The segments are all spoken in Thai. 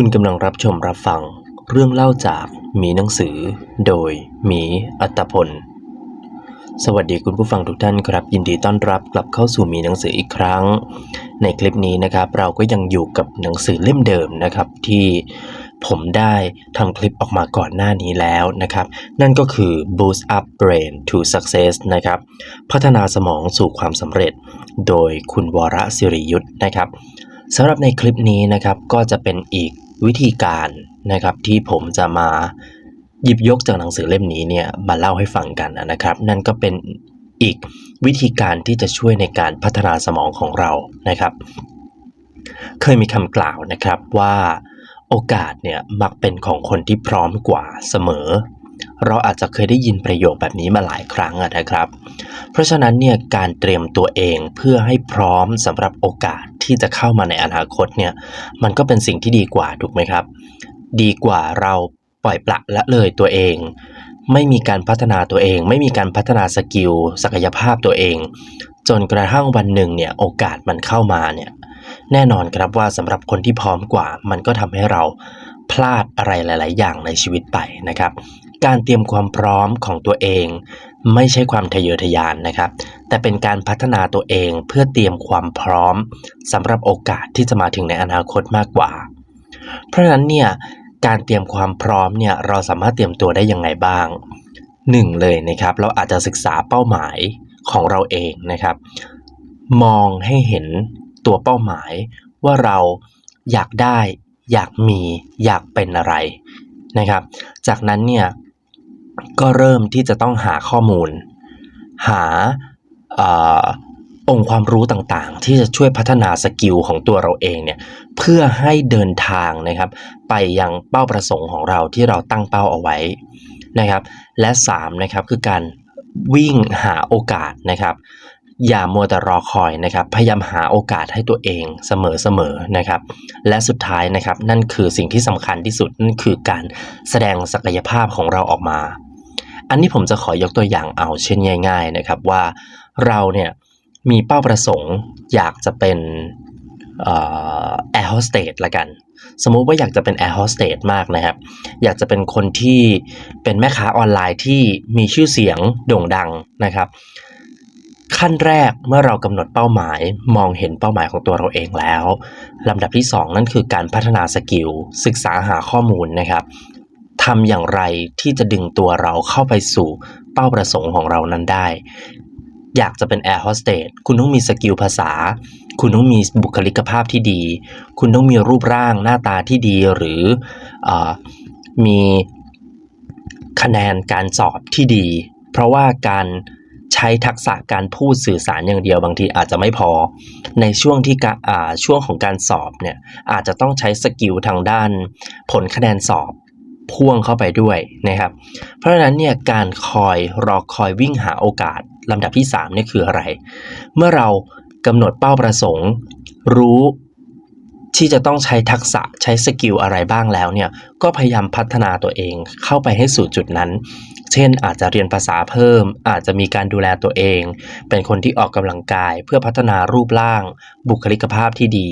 คุณกำลังรับชมรับฟัง เรื่องเล่าจากหมีหนังสือ โดยหมีอัตพล สวัสดีคุณผู้ฟังทุกท่านครับ ยินดีต้อนรับกลับเข้าสู่หมีหนังสืออีกครั้ง ในคลิปนี้นะครับ เราก็ยังอยู่กับหนังสือเล่มเดิมนะครับ ที่ผมได้ทำคลิปออกมาก่อนหน้านี้แล้วนะครับ นั่นก็คือ Boost Up Brain to Success นะครับ พัฒนาสมองสู่ความสำเร็จ โดยคุณวรศิริยุทธ์นะครับสำหรับในคลิปนี้นะครับก็จะเป็นอีก วิธีการนะครับที่ผมจะมาหยิบยกจากหนังสือเล่มนี้เนี่ยมาเล่าให้ฟังกันนะครับ นั่นก็เป็นอีกวิธีการที่จะช่วยในการพัฒนาสมองของเรานะครับ เคยมีคำกล่าวนะครับว่าโอกาสเนี่ยมักเป็นของคนที่พร้อมกว่าเสมอ เราอาจจะเคยได้ยินประโยคแบบนี้มาหลายครั้งนะครับ เพราะฉะนั้นเนี่ยการเตรียมตัวเองเพื่อให้พร้อมสำหรับโอกาสที่จะเข้ามาในอนาคตเนี่ยมันก็เป็นสิ่งที่ดีกว่าถูกไหมครับ ดีกว่าเราปล่อยปละละเลยตัวเอง ไม่มีการพัฒนาตัวเอง ไม่มีการพัฒนาสกิลศักยภาพตัวเอง จนกระทั่งวันหนึ่งเนี่ยโอกาสมันเข้ามาเนี่ยแน่นอนครับว่าสำหรับคนที่พร้อมกว่า มันก็ทำให้เราพลาดอะไรหลาย ๆ อย่างในชีวิตไปนะครับ การเตรียมความพร้อมของตัวเอง ไม่ใช่ความทะเยอทะยานนะครับ แต่เป็นการพัฒนาตัวเองเพื่อเตรียมความพร้อมสำหรับโอกาสที่จะมาถึงในอนาคตมากกว่า เพราะฉะนั้นเนี่ยการเตรียมความพร้อมเนี่ยเราสามารถเตรียมตัวได้ยังไงบ้างหนึ่งเลยนะครับ เราอาจจะศึกษาเป้าหมายของเราเองนะครับ มองให้เห็นตัวเป้าหมายว่าเราอยากได้ อยากมี อยากเป็นอะไรนะครับ จากนั้นเนี่ย ก็เริ่มที่จะต้องหาข้อมูล หาออองค์ความรู้ต่างๆ ที่จะช่วยพัฒนาสกิลของตัวเราเองเนี่ยเพื่อให้เดินทางนะครับ ไปยังเป้าประสงค์ของเราที่เราตั้งเป้าเอาไว้นะครับ และ3นะครับคือการวิ่งหาโอกาสนะครับ อย่ามัวแต่รอคอยนะครับ พยายามหาโอกาสให้ตัวเองเสมอๆนะครับ และสุดท้ายนะครับนั่นคือสิ่งที่สำคัญที่สุดนั่นคือการแสดงศักยภาพของเราออกมา อันนี้ผมจะขอยกตัวอย่างเอาเช่นง่าย ๆนะครับว่าเราเนี่ยมีเป้าประสงค์อยากจะเป็นแอร์โฮสเตสละกัน สมมุติว่าอยากจะเป็นแอร์โฮสเตสมากนะครับ อยากจะเป็นคนที่เป็นแม่ค้าออนไลน์ที่มีชื่อเสียงโด่งดังนะครับ ขั้นแรกเมื่อเรากำหนดเป้าหมายมองเห็นเป้าหมายของตัวเราเองแล้วลำดับที่ 2 นั่นคือการพัฒนาสกิลศึกษาหาข้อมูลนะครับำอย่างไรที่จะดึงตัวเราเข้าไปสู่เป้าประสงค์ของเรานั้นได้ อยากจะเป็นแอร์โฮสเตสคุณต้องมีสกิลภาษา คุณต้องมีบุคลิกภาพที่ดี คุณต้องมีรูปร่างหน้าตาที่ดีหรืออมีคะแนนการสอบที่ดี เพราะว่าการใช้ทักษะการพูดสื่อสารอย่างเดียวบางทีอาจจะไม่พอ ในช่วงที่ช่วงของการสอบเนี่ยอาจจะต้องใช้สกิลทางด้านผลคะแนนสอบ พ่วงเข้าไปด้วยนะครับ เพราะฉะนั้นเนี่ยการคอยรอคอยวิ่งหาโอกาสลำดับที่3เนี่ยคืออะไร เมื่อเรากำหนดเป้าประสงค์ รู้ที่จะต้องใช้ทักษะใช้สกิลอะไรบ้างแล้วเนี่ยก็พยายามพัฒนาตัวเองเข้าไปให้สู่จุดนั้น เช่นอาจจะเรียนภาษาเพิ่ม อาจจะมีการดูแลตัวเอง เป็นคนที่ออกกำลังกายเพื่อพัฒนารูปร่าง บุคลิกภาพที่ดี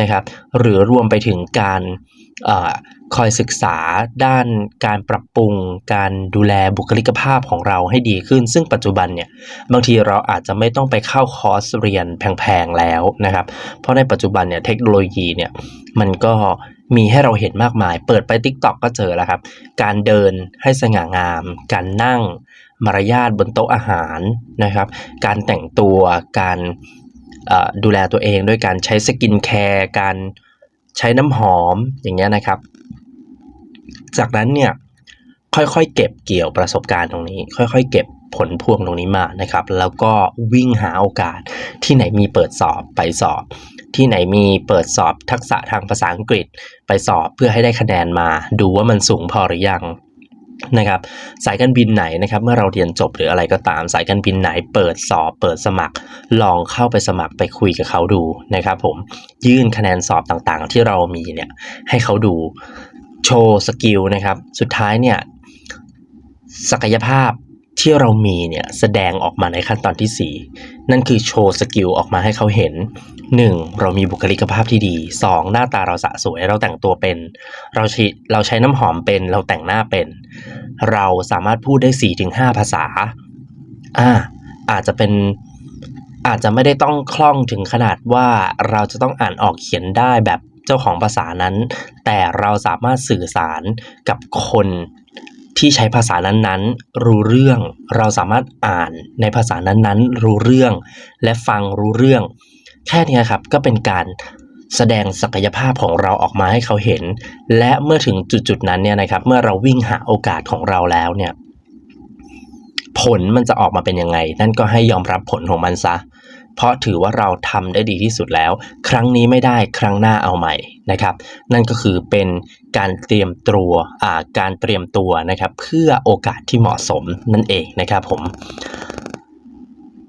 นะครับ หรือรวมไปถึงการ คอยศึกษาด้านการปรับปรุงการดูแลบุคลิกภาพของเราให้ดีขึ้น ซึ่งปัจจุบันเนี่ยบางทีเราอาจจะไม่ต้องไปเข้าคอร์สเรียนแพงๆแล้วนะครับ เพราะในปัจจุบันเนี่ยเทคโนโลยีเนี่ยมันก็มีให้เราเห็นมากมาย เปิดไป TikTok ก็เจอแล้วครับ การเดินให้สง่างาม การนั่งมารยาทบนโต๊ะอาหารนะครับ การแต่งตัวการดูแลตัวเองด้วยการใช้สกินแคร์การ ใช้น้ำหอมอย่างเงี้ยนะครับ จากนั้นเนี่ยค่อยๆ เก็บเกี่ยวประสบการณ์ตรงนี้ ค่อยๆ เก็บผลพวงตรงนี้มานะครับ แล้วก็วิ่งหาโอกาสที่ไหนมีเปิดสอบไปสอบ ที่ไหนมีเปิดสอบทักษะทางภาษาอังกฤษไปสอบเพื่อให้ได้คะแนนมา ดูว่ามันสูงพอหรือยัง นะครับสายการบินไหนนะครับเมื่อเราเรียนจบหรืออะไรก็ตามสายการบินไหนเปิดสอบเปิดสมัคร ลองเข้าไปสมัครไปคุยกับเขาดูนะครับผมยื่นคะแนนสอบต่างๆ ที่เรามีเนี่ยให้เขาดูโชว์สกิลนะครับสุดท้ายเนี่ยศักยภาพ ที่เรามีเนี่ยแสดงออกมาในขั้นตอนทีสี่ 4 นั่นคือโชว์สกิลออกมาให้เขาเห็น 1. เรามีบุคลิกภาพที่ดี 2. หน้าตาเราสะสวย เราแต่งตัวเป็น เราใช้เราใช้น้ำหอมเป็น เราแต่งหน้าเป็น เราสามารถพูดได้ 4-5 ภาษาอ่าอาจจะเป็นอาจจะไม่ได้ต้องคล่องถึงขนาดว่าเราจะต้องอ่านออกเขียนได้แบบเจ้าของภาษานั้น แต่เราสามารถสื่อสารกับคน ที่ใช้ภาษานั้นๆ รู้เรื่อง เราสามารถอ่านในภาษานั้นๆ รู้เรื่อง และฟังรู้เรื่อง แค่นี้ครับก็เป็นการแสดงศักยภาพของเราออกมาให้เขาเห็น และเมื่อถึงจุดๆนั้นเนี่ยนะครับ เมื่อเราวิ่งหาโอกาสของเราแล้วเนี่ย ผลมันจะออกมาเป็นยังไง นั่นก็ให้ยอมรับผลของมันซะ เพราะถือว่าเราทำได้ดีที่สุดแล้ว ครั้งนี้ไม่ได้ครั้งหน้าเอาใหม่นะครับ นั่นก็คือเป็นการเตรียมตัวอ่าการเตรียมตัวนะครับ เพื่อโอกาสที่เหมาะสมนั่นเองนะครับผม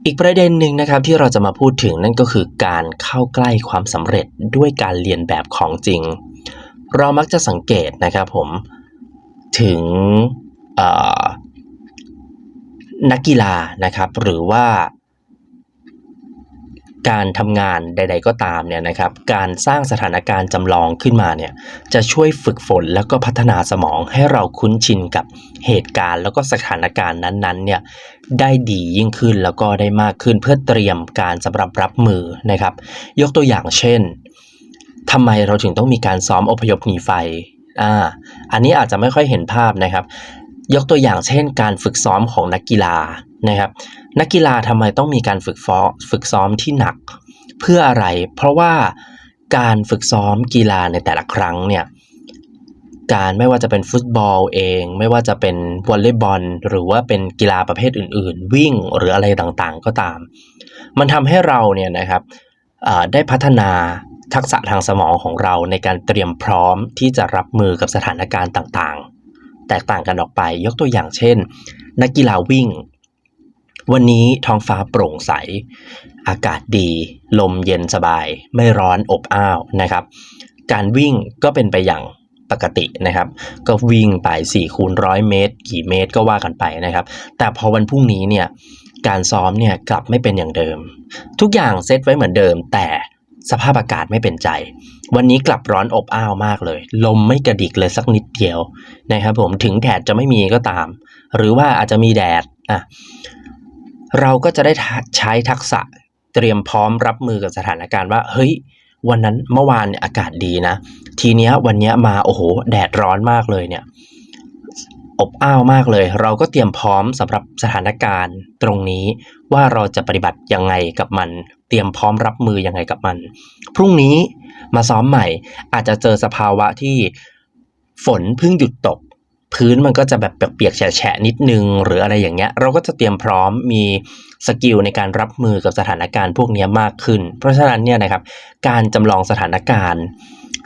อีกประเด็นหนึ่งนะครับที่เราจะมาพูดถึงนั่นก็คือการเข้าใกล้ความสำเร็จด้วยการเรียนแบบของจริง เรามักจะสังเกตนะครับผมถึงนักกีฬานะครับ หรือว่า การทำงานใด ๆ ก็ตามเนี่ยนะครับการสร้างสถานการณ์จำลองขึ้นมาเนี่ยจะช่วยฝึกฝนแล้วก็พัฒนาสมองให้เราคุ้นชินกับเหตุการณ์แล้วก็สถานการณ์นั้นๆเนี่ยได้ดียิ่งขึ้นแล้วก็ได้มากขึ้นเพื่อเตรียมการสำหรับรับมือนะครับ ยกตัวอย่างเช่นทำไมเราถึงต้องมีการซ้อมอพยพหนีไฟอ่าอันนี้อาจจะไม่ค่อยเห็นภาพนะครับ ยกตัวอย่างเช่น การฝึกซ้อมของนักกีฬา นะครับนักกีฬาทำไมต้องมีการฝึกฟอฝึกซ้อมที่หนัก เพื่ออะไร เพราะว่าการฝึกซ้อมกีฬาในแต่ละครั้งเนี่ยการไม่ว่าจะเป็นฟุตบอลเอง ไม่ว่าจะเป็นวอลเลย์บอล หรือว่าเป็นกีฬาประเภทอื่น ๆ วิ่งหรืออะไรต่างๆ ก็ตาม มันทำให้เราเนี่ยนะครับได้พัฒนาทักษะทางสมองของเราในการเตรียมพร้อมที่จะรับมือกับสถานการณ์ต่างๆ แตกต่างกันออกไป ยกตัวอย่างเช่น นักกีฬาวิ่ง วันนี้ท้องฟ้าโปร่งใส อากาศดี ลมเย็นสบาย ไม่ร้อนอบอ้าวนะครับ การวิ่งก็เป็นไปอย่างปกตินะครับ ก็วิ่งไป4คูณร้อยเมตร กี่เมตรก็ว่ากันไปนะครับ แต่พอวันพรุ่งนี้เนี่ยการซ้อมเนี่ยกลับไม่เป็นอย่างเดิม ทุกอย่างเซตไว้เหมือนเดิม แต่สภาพอากาศไม่เป็นใจ วันนี้กลับร้อนอบอ้าวมากเลย ลมไม่กระดิกเลยสักนิดเดียวนะครับผมถึงแดดจะไม่มีก็ตาม หรือว่าอาจจะมีแดดอะ เราก็จะได้ใช้ทักษะเตรียมพร้อมรับมือกับสถานการณ์ว่า เฮ้ย วันนั้นเมื่อวานเนี่ยอากาศดีนะ ทีเนี้ยวันเนี้ยมาโอ้โห แดดร้อนมากเลยเนี่ย อบอ้าวมากเลย เราก็เตรียมพร้อมสำหรับสถานการณ์ตรงนี้ ว่าเราจะปฏิบัติยังไงกับมัน เตรียมพร้อมรับมือยังไงกับมัน พรุ่งนี้มาซ้อมใหม่อาจจะเจอสภาวะที่ฝนเพิ่งหยุดตก พื้นมันก็จะแบบเปียกๆแฉะนิดนึง หรืออะไรอย่างเงี้ย เราก็จะเตรียมพร้อมมีสกิลในการรับมือกับสถานการณ์พวกนี้มากขึ้น เพราะฉะนั้นเนี่ยนะครับการจำลองสถานการณ์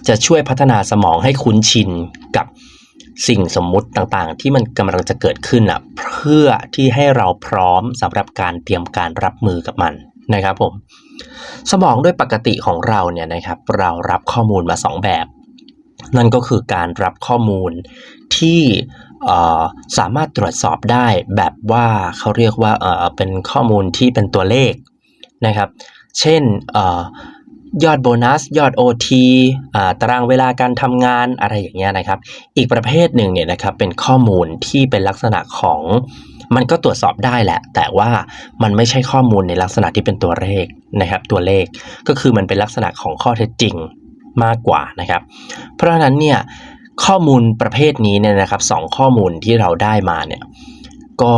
จะช่วยพัฒนาสมองให้คุ้นชินกับสิ่งสมมุติต่างๆ ที่มันกำลังจะเกิดขึ้นอะเพื่อที่ให้เราพร้อมสำหรับการเตรียมการรับมือกับมันนะครับผมสมองด้วยปกติของเราเนี่ยนะครับเรารับข้อมูลมาสองแบบ นั่นก็คือการรับข้อมูล ที่สามารถตรวจสอบได้แบบว่าเขาเรียกว่าเป็นข้อมูลที่เป็นตัวเลขนะครับ เช่นยอดโบนัส ยอด OT ตารางเวลาการทำงานอะไรอย่างเงี้ยนะครับ อีกประเภทหนึ่งเนี่ยนะครับเป็นข้อมูลที่เป็นลักษณะของมันก็ตรวจสอบได้แหละ แต่ว่ามันไม่ใช่ข้อมูลในลักษณะที่เป็นตัวเลขนะครับ ตัวเลขก็คือมันเป็นลักษณะของข้อเท็จจริงมากกว่านะครับ เพราะฉะนั้นเนี่ย ข้อมูลประเภทนี้เนี่ยนะครับสองข้อมูลที่เราได้มาเนี่ยก็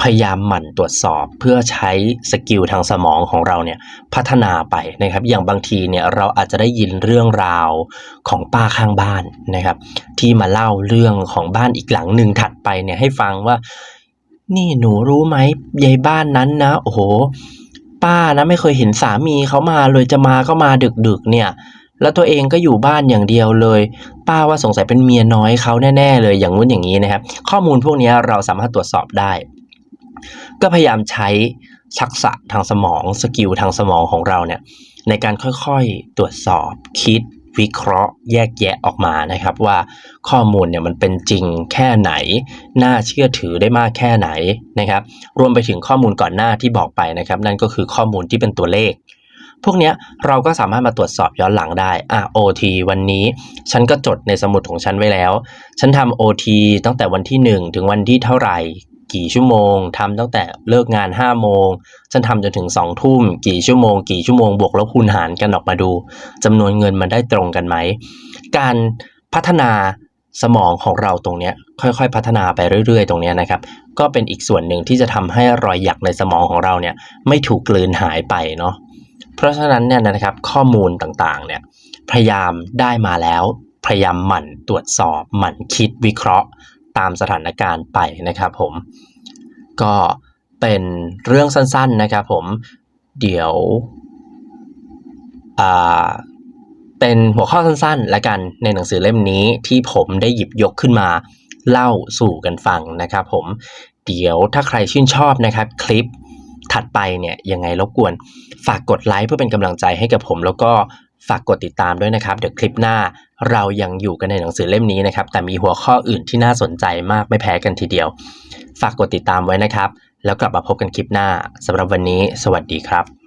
พยายามหมั่นตรวจสอบเพื่อใช้สกิลทางสมองของเราเนี่ยพัฒนาไปนะครับ อย่างบางทีเนี่ยเราอาจจะได้ยินเรื่องราวของป้าข้างบ้านนะครับ ที่มาเล่าเรื่องของบ้านอีกหลังหนึ่งถัดไปเนี่ยให้ฟังว่า นี่หนูรู้ไหมยายบ้านนั้นนะโอ้โห ป้านะไม่เคยเห็นสามีเขามาเลยจะมาก็มาดึกๆเนี่ย แล้วตัวเองก็อยู่บ้านอย่างเดียวเลย ป้าว่าสงสัยเป็นเมียน้อยเขาแน่ๆเลยอย่างงู้นอย่างนี้นะครับ ข้อมูลพวกนี้เราสามารถตรวจสอบได้ ก็พยายามใช้ทักษะทางสมองสกิลทางสมองของเราเนี่ยในการค่อยๆตรวจสอบคิดวิเคราะห์ แยกแยะออกมานะครับว่าข้อมูลเนี่ยมันเป็นจริงแค่ไหน น่าเชื่อถือได้มากแค่ไหนนะครับ รวมไปถึงข้อมูลก่อนหน้าที่บอกไปนะครับ นั่นก็คือข้อมูลที่เป็นตัวเลข พวกเนี้ยเราก็สามารถมาตรวจสอบย้อนหลังได้อะ OT วันนี้ฉันก็จดในสมุดของฉันไว้แล้ว ฉันทำ OT ตั้งแต่วันที่ 1 ถึงวันที่เท่าไหร่กี่ชั่วโมงทำตั้งแต่เลิกงาน5โมงฉันทำจนถึง2ทุ่มกี่ชั่วโมง กี่ชั่วโมงบวกลบคูณหารกันออกมาดูจำนวนเงินมันได้ตรงกันไหม การพัฒนาสมองของเราตรงเนี้ยค่อยๆ พัฒนาไปเรื่อยๆ ตรงเนี้ยนะครับ ก็เป็นอีกส่วนหนึ่งที่จะทำให้รอยหยักในสมองของเราเนี่ยไม่ถูกกลืนหายไปเนาะ เพราะฉะนั้นเนี่ยนะครับข้อมูลต่างๆเนี่ยพยายามได้มาแล้ว พยายามหมั่นตรวจสอบหมั่นคิดวิเคราะห์ตามสถานการณ์ไปนะครับผมก็เป็นเรื่องสั้นๆนะครับผมเดี๋ยวเป็นหัวข้อสั้นๆและกันในหนังสือเล่มนี้ที่ผมได้หยิบยกขึ้นมาเล่าสู่กันฟังนะครับผมเดี๋ยวถ้าใครชื่นชอบนะครับคลิป ถัดไปเนี่ยยังไงรบกวน ฝากกดไลค์เพื่อเป็นกำลังใจให้กับผม แล้วก็ฝากกดติดตามด้วยนะครับ เดี๋ยวคลิปหน้าเรายังอยู่กันในหนังสือเล่มนี้นะครับ แต่มีหัวข้ออื่นที่น่าสนใจมากไม่แพ้กันทีเดียว ฝากกดติดตามไว้นะครับ แล้วกลับมาพบกันคลิปหน้าสำหรับวันนี้ สวัสดีครับ